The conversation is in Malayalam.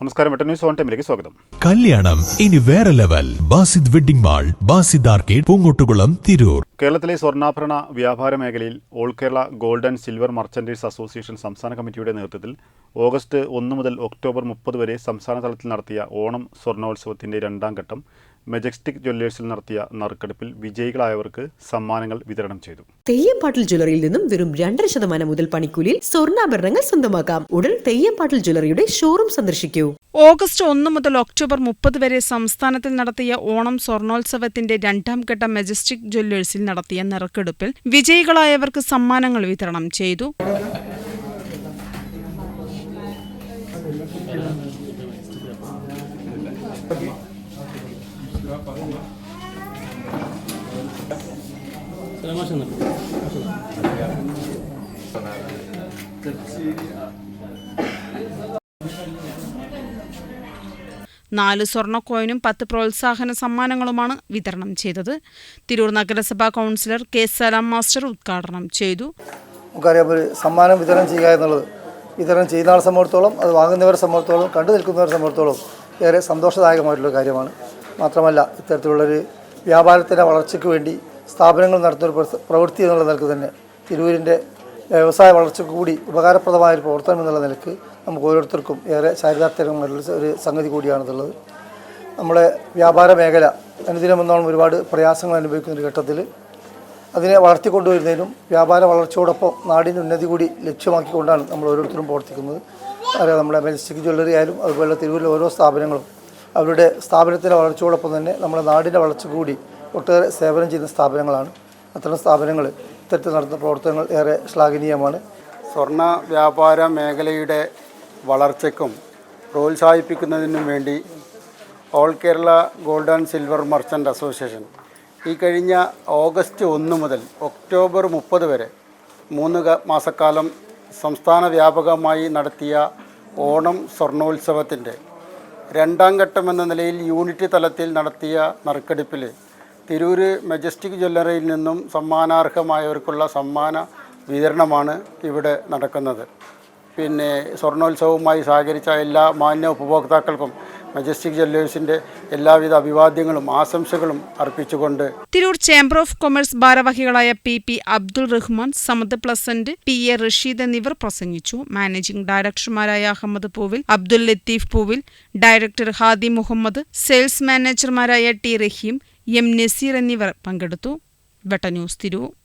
നമസ്കാരം വെട്ട ന്യൂസ് ഓൺ ടൈമിലേക്ക് സ്വാഗതം. കല്യാണം ഇനി വേറെ level. Basid wedding mall Basid arcade Poongottukulam Tirur. കേരളത്തിലെ സ്വർണാഭരണ വ്യാപാര മേഖലയിൽ all Kerala gold and silver merchants association സംസ്ഥാന കമ്മിറ്റിയുടെ നേതൃത്വത്തിൽ ഓഗസ്റ്റ് ഒന്ന് മുതൽ ഒക്ടോബർ മുപ്പത് വരെ സംസ്ഥാന തലത്തിൽ നടത്തിയ ഓണം സ്വർണോത്സവത്തിന്റെ രണ്ടാം ഘട്ടം മെജസ്റ്റിക് ജ്വല്ലേഴ്സിൽ നടത്തിയ നറുക്കെടുപ്പിൽ വിജയികളായവർക്ക് സമ്മാനങ്ങൾ വിതരണം ചെയ്തു. തെയ്യംപാട്ടിൽ ജ്വല്ലറിയിൽ നിന്നും വെറും രണ്ടര ശതമാനം മുതൽ പണിക്കൂലിയിൽ സ്വർണാഭരണങ്ങൾ സ്വന്തമാക്കാം. ഉടൻ തെയ്യംപാട്ടിൽ ജ്വല്ലറിയുടെ ഷോറൂം സന്ദർശിക്കൂ. ഓഗസ്റ്റ് ഒന്ന് മുതൽ ഒക്ടോബർ മുപ്പത് വരെ സംസ്ഥാനത്തിൽ നടത്തിയ ഓണം സ്വർണോത്സവത്തിന്റെ രണ്ടാം ഘട്ട മെജസ്റ്റിക് ജ്വല്ലേഴ്സിൽ നടത്തിയ നറുക്കെടുപ്പിൽ വിജയികളായവർക്ക് സമ്മാനങ്ങൾ വിതരണം ചെയ്തു. നാല് സ്വർണ കോയിനും പത്ത് പ്രോത്സാഹന സമ്മാനങ്ങളുമാണ് വിതരണം ചെയ്തത്. തിരൂർ നഗരസഭാ കൗൺസിലർ കെ സലാം മാസ്റ്റർ ഉദ്ഘാടനം ചെയ്തു. നമുക്കറിയാം ഒരു സമ്മാനം വിതരണം ചെയ്യുക എന്നുള്ളത് വിതരണം ചെയ്യുന്ന ആളെ സംബന്ധിച്ചോളം അത് വാങ്ങുന്നവരെ സംബന്ധിച്ചോളം കണ്ടു നിൽക്കുന്നവരെ സംബന്ധിച്ചോളം ഏറെ സന്തോഷദായകമായിട്ടുള്ള കാര്യമാണ്. മാത്രമല്ല ഇത്തരത്തിലുള്ളൊരു വ്യാപാരത്തിന്റെ വളർച്ചയ്ക്ക് വേണ്ടി സ്ഥാപനങ്ങൾ നടത്തുന്ന ഒരു പ്രവൃത്തി- എന്നുള്ള നിലയ്ക്ക് തന്നെ തിരൂരിന്റെ വ്യവസായ വളർച്ചയ്ക്ക് കൂടി ഉപകാരപ്രദമായ ഒരു പ്രവർത്തനം എന്നുള്ള നിലയ്ക്ക് നമുക്ക് ഓരോരുത്തർക്കും ഏറെ ചാരിതാർത്ഥ്യമായിട്ടുള്ള ഒരു സംഗതി കൂടിയാണെന്നുള്ളത് നമ്മുടെ വ്യാപാര മേഖല അനുദിനം എന്നോളം ഒരുപാട് പ്രയാസങ്ങൾ അനുഭവിക്കുന്ന ഒരു ഘട്ടത്തിൽ അതിനെ വളർത്തിക്കൊണ്ടുവരുന്നതിനും വ്യാപാര വളർച്ചയോടൊപ്പം നാടിന്റെ ഉന്നതി കൂടി ലക്ഷ്യമാക്കിക്കൊണ്ടാണ് നമ്മൾ ഓരോരുത്തരും പ്രവർത്തിക്കുന്നത്. നമ്മുടെ മെജസ്റ്റിക് ജ്വല്ലറി ആയാലും അതുപോലെ തിരൂരിലെ ഓരോ സ്ഥാപനങ്ങളും അവരുടെ സ്ഥാപനത്തിന്റെ വളർച്ചയോടൊപ്പം തന്നെ നമ്മുടെ നാടിന്റെ വളർച്ച കൂടി ഒട്ടേറെ സേവനം ചെയ്യുന്ന സ്ഥാപനങ്ങളാണ്. അത്തരം സ്ഥാപനങ്ങൾ ഇത്തരത്തിൽ നടത്തുന്ന പ്രവർത്തനങ്ങൾ ഏറെ ശ്ലാഘനീയമാണ്. സ്വർണ വ്യാപാര മേഖലയുടെ വളർച്ചയ്ക്കും പ്രോത്സാഹിപ്പിക്കുന്നതിനും വേണ്ടി all Kerala gold and silver merchant association ഈ കഴിഞ്ഞ ഓഗസ്റ്റ് ഒന്ന് മുതൽ ഒക്ടോബർ മുപ്പത് വരെ മൂന്ന് മാസക്കാലം സംസ്ഥാന വ്യാപകമായി നടത്തിയ ഓണം സ്വർണോത്സവത്തിന്റെ രണ്ടാം ഘട്ടം എന്ന നിലയിൽ യൂണിറ്റ് തലത്തിൽ നടത്തിയ നറുക്കെടുപ്പിൽ തിരൂര് മെജസ്റ്റിക് ജ്വല്ലറിയിൽ നിന്നും സമ്മാനാർഹമായവർക്കുള്ള സമ്മാന വിതരണമാണ് ഇവിടെ നടക്കുന്നത്. പിന്നെ സ്വർണോത്സവവുമായി സഹകരിച്ച എല്ലാ മാന്യ ഉപഭോക്താക്കൾക്കും മജസ്റ്റിക് ജ്വല്ലേഴ്സിന്റെ എല്ലാവിധ അഭിവാദ്യങ്ങളും ആശംസകളും അർപ്പിച്ചുകൊണ്ട് തിരൂർ ചേംബർ ഓഫ് കൊമേഴ്സ് ഭാരവാഹികളായ P P Abdul Rahman Samad Pleasant P A Rasheed എന്നിവർ പ്രസംഗിച്ചു. മാനേജിംഗ് ഡയറക്ടർമാരായ അഹമ്മദ് പൂവിൽ അബ്ദുൽ ലത്തീഫ് പൂവിൽ ഡയറക്ടർ ഹാദി മുഹമ്മദ് സെയിൽസ് മാനേജർമാരായ ടി റഹീം എം നസീർ എന്നിവർ പങ്കെടുത്തു. വെട്ട ന്യൂസ് തിരൂർ.